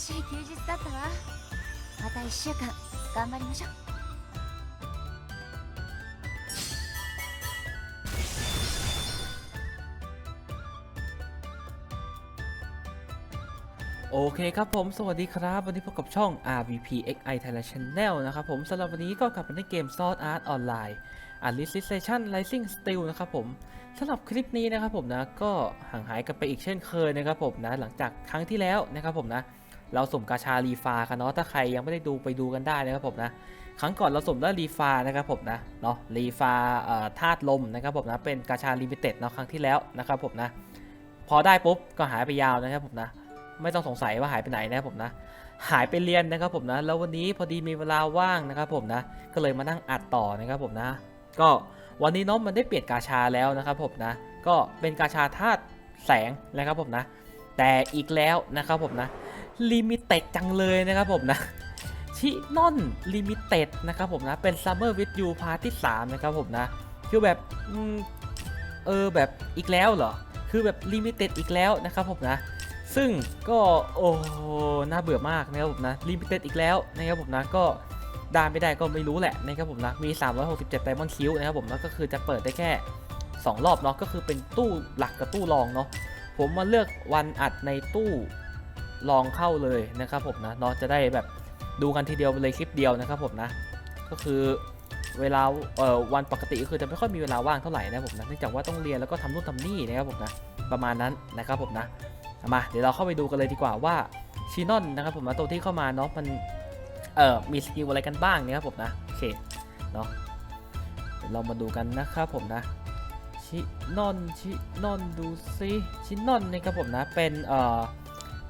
しい休日だったわまた1週間頑張りましょう โอเคครับผม สวัสดีครับ วันนี้พบกับช่อง RVP XI Thailand Channel นะครับผมสำหรับวันนี้ก็กลับมาในเกม Sword Art Online Alicization Rising Steel นะครับผมสำหรับคลิปนี้นะครับผมนะก็ห่างหายกันไปอีกเช่นเคยนะครับผมนะหลังจากครั้งที่แล้วนะครับผมนะ เราสุ่มกาชารีฟากันเนาะถ้าใครยังไม่ได้ดูไปดูกันได้นะครับผมนะครั้งก่อนเราสุ่มได้รีฟานะครับผมนะเนาะรีฟาธาตุลมนะครับผมนะเป็นกาชาลิมิเต็ดเนาะครั้งที่แล้วนะครับผมนะพอได้ปุ๊บก็หายไปยาวนะครับผมนะไม่ต้องสงสัยว่าหายไปไหนนะครับผมนะหายไปเรียนนะครับผมนะแล้ววันนี้พอดีมีเวลาว่างนะครับผมนะก็เลยมานั่งอัดต่อนะครับผมนะ ก็วันนี้น้องมันได้เปลี่ยนกาชาแล้วนะครับผมนะก็เป็นกาชาธาตุแสงนะครับผมนะแต่อีกแล้วนะครับผมนะ ลิมิเต็ดจังเลยนะครับผมนะชินอนลิมิเต็ดนะครับผมนะเป็น Summer with You พาร์ทที่3นะครับผมนะคือแบบเออแบบอีกแล้วเหรอ คือแบบลิมิเต็ดอีกแล้วนะครับผมนะ ซึ่งก็โอ้หน่าเบื่อมากนะครับผมนะลิมิเต็ดอีกแล้วนะครับผมนะก็ได้ไม่ได้ก็ไม่รู้แหละนะครับผมนะมี 367 Diamond Q นะครับผมนะก็คือจะเปิดได้แค่ 2 รอบเนาะก็คือเป็นตู้หลักกับตู้รองเนาะผมมาเลือกวันอัดในตู้ รองเข้าเลยนะครับผมนะเนาะจะได้แบบดูกันทีเดียวเลยคลิปเดียวนะครับผมนะ ก็คือเวลาเอ่อวันปกติก็คือจะไม่ค่อยมีเวลาว่างเท่าไหร่นะครับผมนะเนื่องจากว่าต้องเรียนแล้วก็ทำนู่นทำนี่นะครับผมนะประมาณนั้นนะครับผมนะมาเดี๋ยวเราเข้าไปดูกันเลยดีกว่าว่าชีนอนนะครับผมนะตัวที่เข้ามาเนาะมันเอ่อมีสกิลอะไรกันบ้างนี่ยครับผมนะโอเคเนาะเดี๋ยวเรามาดูกันนะครับผมนะชินอนชินอนดูซิชินอนนะครับผมนะเป็นเอ่อ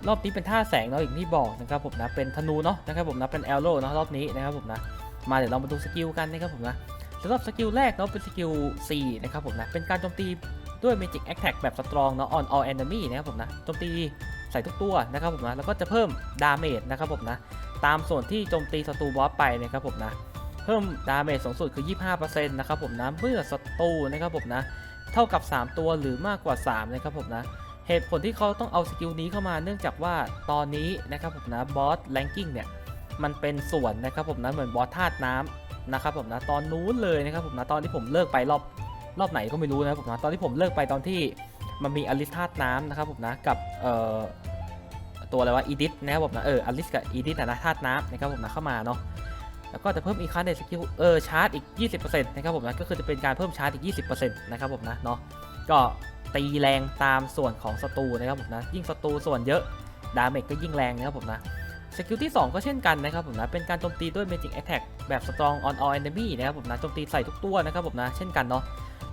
รอบนี้เป็นท่าแสงเนาะอย่างที่บอกนะครับผมนะเป็นธนูเนาะนะครับผมนะเป็นแอลโร่เนาะรอบนี้นะครับผมนะมาเดี๋ยวเรามาดูสกิลกันนะครับผมนะสำหรับสกิลแรกเนาะเป็นสกิล C นะครับผมนะเป็นการโจมตีด้วย Magic Attack แบบสตรองเนาะ on all enemy นะครับผมนะโจมตีใส่ทุกตัวนะครับผมนะแล้วก็จะเพิ่มดาเมจนะครับผมนะตามส่วนที่โจมตีศัตรูบอสไปนะครับผมนะเพิ่มดาเมจสูงสุดคือ 25%นะครับผมนะเมื่อศัตรูนะครับผมนะเท่ากับ 3 ตัวหรือมากกว่า 3 นะครับผมนะ เหตุผลที่เขาต้องเอาสกิลนี้เข้ามาเนื่องจากว่าตอนนี้นะครับผมนะบอสแลงกิ้งเนี่ยมันเป็นส่วนนะครับผมนะเหมือนบอสธาตุน้ำนะครับผมนะตอนนู้นเลยนะครับผมนะตอนที่ผมเลิกไปรอบรอบไหนก็ไม่รู้นะครับผมนะตอนที่ผมเลิกไปตอนที่มันมีอลิสธาตุน้ำนะครับผมนะกับเอ่อตัวอะไรวะอีดิสนะครับผมนะเอออลิสกับอีดิสนะธาตุน้ำนะครับผมนะเข้ามาเนาะแล้วก็จะเพิ่มอีกคันในสกิลเออชาร์จอีก 20%นะครับผมนะก็คือจะเป็นการเพิ่มชาร์จอีก 20%นะครับผมนะเนาะก็ ตีแรงตามส่วนของศัตรูนะครับผมนะยิ่งศัตรูส่วนเยอะดาเมจก็ยิ่งแรงนะครับผมนะสกิลที่ 2 ก็เช่นกันนะครับผมนะเป็นการโจมตีด้วย Magic Attack แบบ Strong on all enemy นะครับผมนะโจมตีใส่ทุกตัวนะครับผมนะเช่นกันเนาะ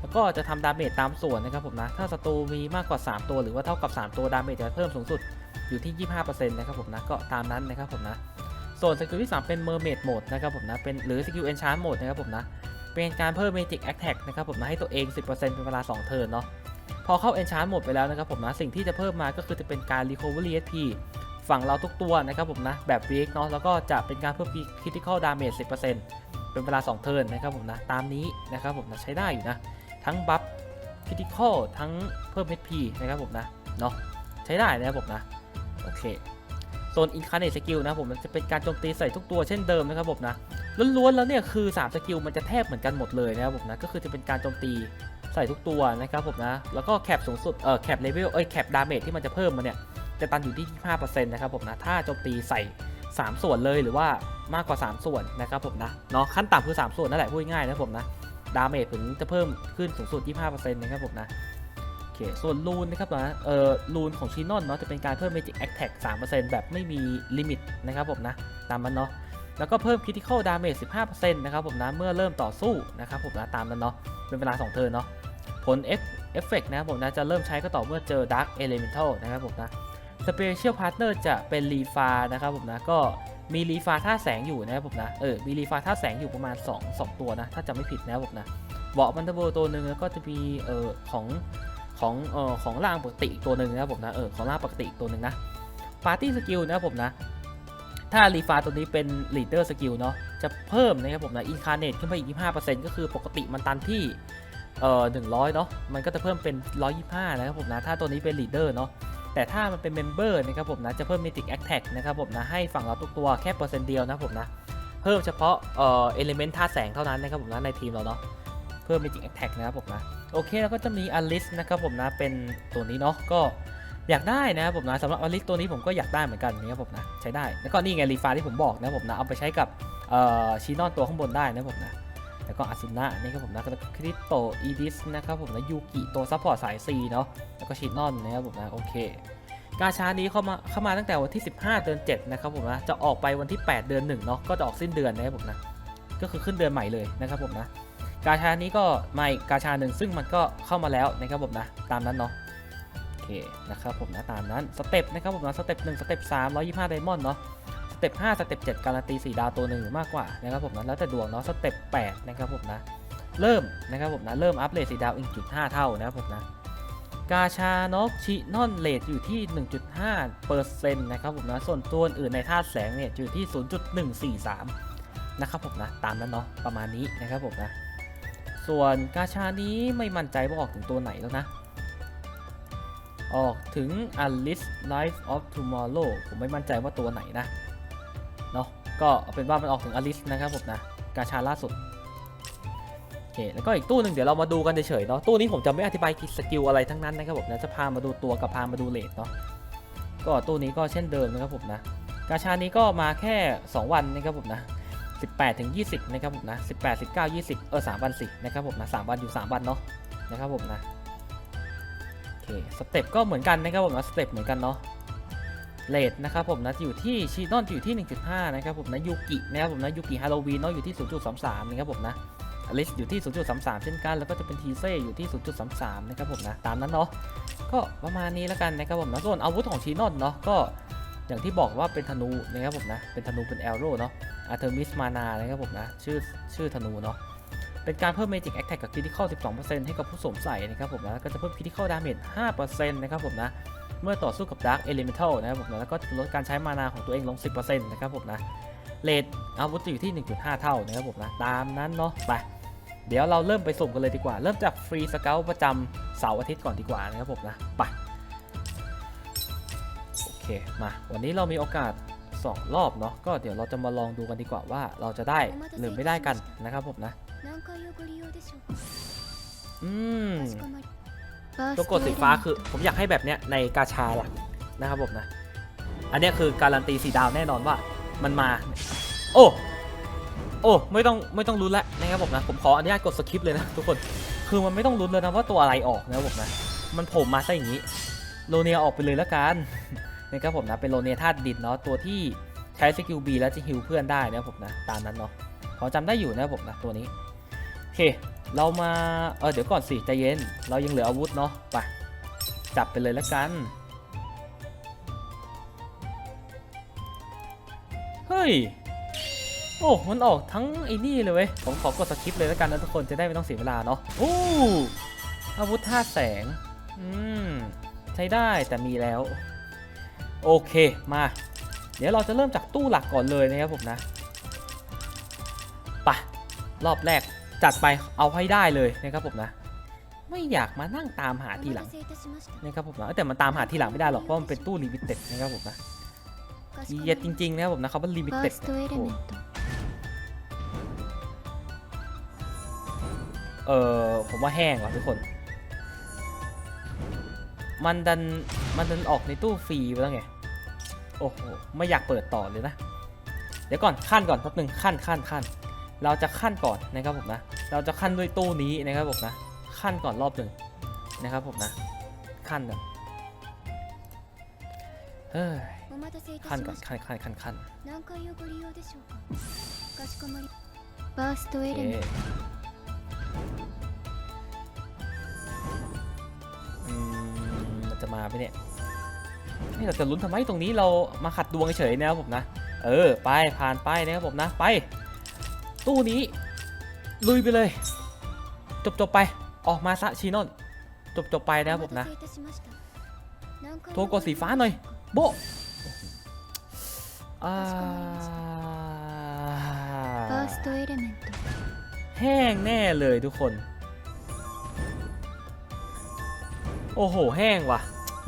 แล้วก็จะทำดาเมจตามส่วนนะครับผมนะถ้าศัตรูมีมากกว่า 3 ตัวหรือว่าเท่ากับ 3 ตัวดาเมจจะเพิ่มสูงสุดอยู่ที่ 25%นะครับผมนะก็ตามนั้นนะครับผมนะส่วนสกิลที่ 3 เป็น Mermaid Mode นะครับผมนะเป็นหรือสกิล Enchant Mode นะครับผมนะเป็นการเพิ่ม Magic Attack นะครับผมนะให้ตัวเอง 10%เป็นเวลา 2 เทิร์นเนาะ พอเข้า Enchant Mode ไปแล้วนะครับผมนะสิ่งที่จะเพิ่มมาก็คือจะเป็นการ Recovery HP ฝั่งเราทุกตัวนะครับผมนะแบบ Weak เนาะแล้วก็จะเป็นการเพิ่ม Critical Damage 10%เป็นเวลา 2 เทิร์นนะครับผมนะตามนี้นะครับผมนะใช้ได้อยู่นะ ทั้งบัฟคริติคอลทั้งเพิ่ม HP นะครับผมนะเนาะใช้ได้นะครับผมนะโอเคโซนอินคาร์เนตสกิลนะผมมันจะเป็นการโจมตีใส่ทุกตัวเช่นเดิมนะครับผมนะล้วนๆแล้วเนี่ยคือ 3 สกิลมันจะแทบเหมือนกันหมดเลยนะครับผมนะก็คือจะเป็นการโจมตี ใส่ทุกตัวนะครับผมนะ แล้วก็แคปสูงสุด เออแคปเลเวล เอ้ยแคปดาเมจที่มันจะเพิ่มมาเนี่ย จะตันอยู่ที่ 25%นะครับผมนะ ถ้าโจมตีใส่ 3 ส่วนเลยหรือว่ามากกว่า 3 ส่วนนะครับผมนะ เนาะขั้นต่ำคือ 3 ส่วนนั่นแหละพูดง่ายๆนะผมนะ ดาเมจถึงจะเพิ่มขึ้นสูงสุด 25%นะครับผมนะโอเค ส่วนรูนนะครับนะ เอ่อรูนของชินอนเนาะจะเป็นการเพิ่ม Magic Attack 3%แบบไม่มีลิมิตนะครับผมนะ ตามมันเนาะ แล้วก็เพิ่ม Critical Damage 15%นะครับผมนะเมื่อเริ่มต่อสู้นะครับผมนะตามนั้นเนาะเป็นเวลา 2 เทิร์นเนาะผลเอฟเอฟเฟกนะครับผมนะจะเริ่มใช้ก็ต่อเมื่อเจอ Dark Elemental นะครับผมนะ Special Partner จะเป็นรีฟานะครับผมนะก็มีรีฟาท่าแสงอยู่นะครับผมนะเออมีรีฟาท่าแสงอยู่ประมาณ 2 2 ตัวนะ ถ้าจำไม่ผิดนะครับผมนะเบาะมันเทอร์โบตัวหนึ่งแล้วก็จะมีเอ่อของของเอ่อของล่างปกติตัวหนึ่งนะครับผมนะเออของล่างปกติตัวหนึ่งนะปาร์ตี้สกิลนะครับผมนะ ถ้ารีฟาตัวนี้เป็น leader skill เนาะจะเพิ่มนะครับผมนะ incarnate ขึ้นไปอีก 25%ก็คือปกติมันตันที่เอ่อ100 เนาะมันก็จะเพิ่มเป็น 125 นะครับผมนะ ถ้าตัวนี้เป็น leader เนาะแต่ถ้ามันเป็น member นะครับผมนะ จะเพิ่ม mythic attack นะครับผมนะ ให้ฝั่งเราทุกตัวแค่เปอร์เซ็นต์เดียวนะครับผมนะ เพิ่มเฉพาะเอ่อ element ธาตุแสงเท่านั้นนะครับผมนะในทีมเราเนาะเพิ่ม mythic attack นะครับผมนะ โอเคแล้วก็จะมี alice นะครับผมนะเป็นตัวนี้เนาะก็ อยากได้นะครับผมนะสำหรับอลิสตัวนี้ผมก็อยากได้เหมือนกันนะครับผมนะใช้ได้แล้วก็นี่ไงรีฟาที่ผมบอกนะครับผมนะเอาไปใช้กับชีนอนตัวข้างบนได้นะครับผมนะแล้วก็อาซุนะนี่ครับผมนะคริโตอีดิสนะครับผมนะยูกิตัวซัพพอร์ตสาย C เนาะแล้วก็ชีนอนนะครับผมนะโอเคกาชานี้เข้ามาเข้ามาตั้งแต่วันที่ 15 เดือน 7 นะครับผมนะ จะออกไปวันที่ 8 เดือน1เนาะ ก็จะออกสิ้นเดือนนะครับผมนะ ก็คือขึ้นเดือนใหม่เลยนะครับผมนะ กาชานี้ก็มาอีกกาชาหนึ่งซึ่งมันก็เข้ามาแล้วนะครับผมนะ ตามนั้นเนาะ นะครับผมนะตามนั้นสเต็ปนะครับผมนะสเต็ปหนึ่งสเต็ปสามร้อยยี่ห้าไดมอนด์เนาะสเต็ปห้าสเต็ปเจ็ดการันตีสี่ดาวตัวหนึ่งหรือมากกว่านะครับผมนะแล้วแต่ดวงเนาะสเต็ปแปดนะครับผมนะเริ่มนะครับผมนะเริ่มอัพเลทสี่ดาวอีกจุดห้าเท่านะครับผมนะกาชานกชินอนเลทอยู่ที่ 1.5เปอร์เซ็นต์นะครับผมนะส่วนตัวอื่นในธาตุแสงเนี่ยอยู่ที่ 0.143 นะครับผมนะตามนั้นเนาะประมาณนี้นะครับผมนะส่วนกาชานี้ไม่มั่นใจว่าออกถึงตัวไหนแล้วนะ ออกถึง Alice Life of Tomorrow ผมไม่มั่นใจว่าตัวไหนนะ เนาะก็เอาเป็นว่ามันออกถึง Alice นะครับผมนะ กาชาล่าสุดโอเคแล้วก็อีกตู้หนึ่งเดี๋ยวเรามาดูกันเฉยๆเนาะตู้นี้ผมจะไม่อธิบายสกิลอะไรทั้งนั้นนะครับผมนะจะพามาดูตัวกับพามาดูเลทเนาะก็ตู้นี้ก็เช่นเดิมนะครับผมนะ กาชานี้ก็มาแค่ 2 วันนะครับผมนะ18ถึง20นะครับผมนะ18 19 20เออ3วันสินะครับผมนะ3วันอยู่ 3 วันเนาะนะครับผมนะ เคสเต็ปก็เหมือนกันนะครับผมนะสเต็ปเหมือนกันเนาะเลทนะครับผมนะอยู่ที่ชีนอนอยู่ที่ 1.5 นะครับผมนะยูกินะครับผมนะยูกิฮาโลวีนเนาะอยู่ที่ 0.33 นะครับผมนะอลิสอยู่ที่ 0.33 เช่นกัน แล้วก็จะเป็นทีเซ่อยู่ที่ 0.33 นะครับผมนะตามนั้นเนาะก็ประมาณนี้แล้วกันนะครับผมนะส่วนอาวุธของชีนอนเนาะก็อย่างที่บอกว่าเป็นธนูนะครับผมนะเป็นธนูเป็นแอโร่เนาะอาร์เทมิสมานานะครับผมนะชื่อชื่อธนูเนาะ เป็นการเพิ่ม Magic Attack กับ Critical 12%ให้กับผู้สวมใส่นะครับผมนะแล้วก็จะเพิ่ม Critical Damage 5%นะครับผมนะเมื่อต่อสู้กับ Dark Elemental นะครับผมนะแล้วก็ลดการใช้มานาของตัวเองลง 10%นะครับผมนะเลทอาวุธจะอยู่ที่ 1.5 เท่านะครับผมนะตามนั้นเนาะไปเดี๋ยวเราเริ่มไปสุ่มกันเลยดีกว่า เริ่มจากฟรีสเกลประจำเสาร์อาทิตย์ก่อนดีกว่านะครับผมนะไปโอเคมาวันนี้เรามีโอกาส 2 รอบเนาะก็เดี๋ยวเราจะมาลองดูกันดีกว่าว่าเราจะได้หรือไม่ได้กันนะครับผมนะ 何回おご利用でしょうか อืม かしこまりバー ตัว ス กดสีฟ้าคือผมอยากให้แบบเนี้ยในกาชาหลักนะครับผมนะ อันเนี้ยคือการันตีสีดาวแน่นอนว่ามันมา โอ้ โอ้ไม่ต้องไม่ต้องลุ้นแล้วนะครับผมนะ ผมขออนุญาตกดสคริปต์เลยนะทุกคน คือมันไม่ต้องลุ้นเลยนะว่าตัวอะไรออกนะครับผมนะ มันโผล่มาซะอย่างนี้ โลเนียออกไปเลยแล้วกัน นะครับผมนะ เป็นโลเนียธาตุดินเนาะ ตัวที่ใช้สกิลบีแล้วจะฮิวเพื่อนได้นะครับผมนะ ตามนั้นเนาะ พอจำได้อยู่นะครับผมนะตัวนี้ โอ เค เรามา เออเดี๋ยวก่อนสิใจเย็น เรายังเหลืออาวุธเนาะไปจับไปเลยแล้วกัน เฮ้ย โอ้ มันออกทั้งไอ้นี่เลยเว้ย ผมขอกดสคริปเลยแล้วกันนะทุกคนจะได้ไม่ต้องเสียเวลาเนาะโอ้อาวุธธาแสง อืม ใช้ได้แต่มีแล้ว โอเคมา เดี๋ยวเราจะเริ่มจากตู้หลักก่อนเลยนะครับผมนะไปะรอบแรก จัดไปเอาให้ได้เลยนะครับผมนะ ไม่อยากมานั่งตามหาทีหลังนะครับผมนะแต่มาตามหาทีหลังไม่ได้หรอกเพราะมันเป็นตู้ลิมิเต็ดนะครับผมนะมีเยอะจริงๆนะครับผมนะเขาเป็นลิมิเต็ดเออผมว่าแห้งว่ะทุกคน มันดันมันดันออกในตู้ฟรีไปแล้วไงโอ้โหไม่อยากเปิดต่อเลยนะ เดี๋ยวก่อนขั้นก่อนแป๊บนึงขั้นขั้นขั้น เราจะขั้นก่อนนะครับผมนะ เราจะขั้นด้วยตู้นี้นะครับผมนะ ขั้นก่อนรอบหนึ่งนะครับผมนะ ขั้นก่อนเฮ้ย お待たせいた ขั้น し ก่อ ま น した ขั้นขั้นขั้นขั้น 何回おご利用でしょうかかしこまりバースト โอ エ เค レメント อืมมันจะมาไปเนี่ยนี่เราจะลุ้นทำไมตรงนี้เรามาขัดดวงเฉยๆนะครับผมนะ เออ ไปผ่านไปนะครับผมนะ ไป ตู้นี้ ลุยไปเลย จบจบไป ออกมาซะชีนอนจบจบไปนะครับผมนะโทรกดสีฟ้าหน่อย โบแห้งแน่เลยทุกคน โอ้โห แห้งว่ะ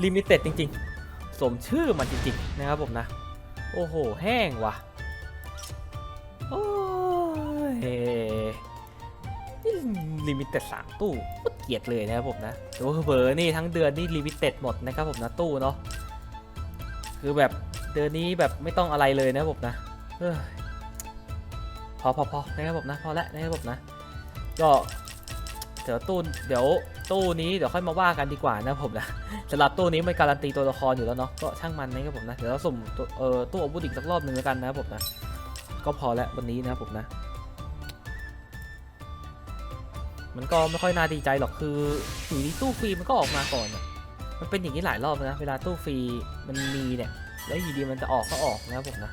ลิมิเต็ดจริง ๆ สมชื่อมันจริง ๆ นะครับผมนะ โอ้โห แห้งว่ะโอ้ ลิมิเต็ดสามตู้เกียดเลยนะครับผมนะโอ้เบอร์นี่ทั้งเดือนนี่ลิมิเต็ดหมดนะครับผมนะตู้เนาะคือแบบเดือนนี้แบบไม่ต้องอะไรเลยนะครับผมนะอพอพอพอนะครับผมนะพอแล้วนะครับผมนะก็เดี๋ยวตู้เดี๋ยวตู้นี้เดี๋ยวค่อยมาว่ากันดีกว่านะครับผมนะสำหรับตู้นี้มันการันตีตัวละครอยู่แล้วเนาะก็ช่างมันนะครับผมนะเดี๋ยวเราสุ่มตัวเอ่อตู้อาวุธอีกสักรอบหนึ่งแล้วกันนะครับผมนะก็พอแล้ววันนี้นะครับผมนะ มันก็ไม่ค่อยน่าดีใจหรอกคืออยู่ดีตู้ฟรีมันก็ออกมาก่อนอะมันเป็นอย่างนี้หลายรอบแล้วนะเวลาตู้ฟรีมันมีเนี่ยแล้วอยู่ดีมันจะออกก็ออกนะครับผมนะ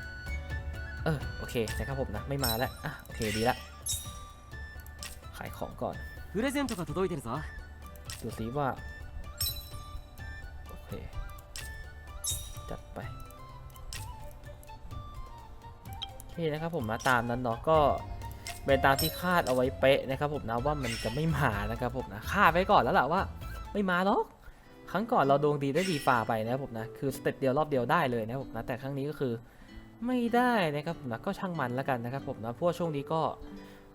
เออโอเคนะครับผมนะไม่มาแล้วอ่ะโอเคดีละขายของก่อน プレゼントが届いてるぞ ดูซิว่า โอเค จัดไปโอเคนะครับผมมาตามนั้นเนาะก็ เป็นตามที่คาดเอาไว้เป๊ะนะครับผมนะว่ามันจะไม่มานะครับผมนะคาดไว้ก่อนแล้วล่ะว่า ไม่มาหรอกครั้งก่อนเราดวงดีได้ดีฝ่าไปนะครับผมนะคือสเต็ปเดียวรอบเดียวได้เลยนะครับผมนะแต่ครั้งนี้ก็คือไม่ได้นะครับผมนะก็ช่างมันแล้วกันนะครับผมนะพวกช่วงนี้ก็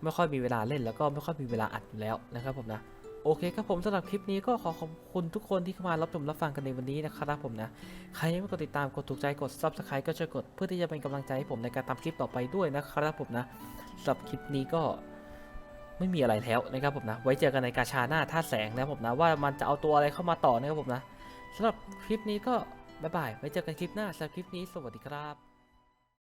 ไม่ค่อยมีเวลาเล่นแล้วก็ไม่ค่อยมีเวลาอัดอยู่แล้วนะครับผมนะ โอเคครับผมสำหรับคลิปนี้ก็ขอขอบคุณทุกคนที่เข้ามารับชมรับฟังกันในวันนี้นะครับผมนะ ใครยังไม่กดติดตามกดถูกใจกด subscribe ก็ช่วยกดเพื่อที่จะเป็นกำลังใจให้ผมในการทำคลิปต่อไปด้วยนะครับผมนะสำหรับคลิปนี้ก็ไม่มีอะไรแล้วนะครับผมนะ ไว้เจอกันในกาชาหน้าท่าแสงนะครับผมนะว่ามันจะเอาตัวอะไรเข้ามาต่อนะครับผมนะสำหรับคลิปนี้ก็บ๊ายบายไว้เจอกันคลิปหน้าสำหรับคลิปนี้สวัสดีครับ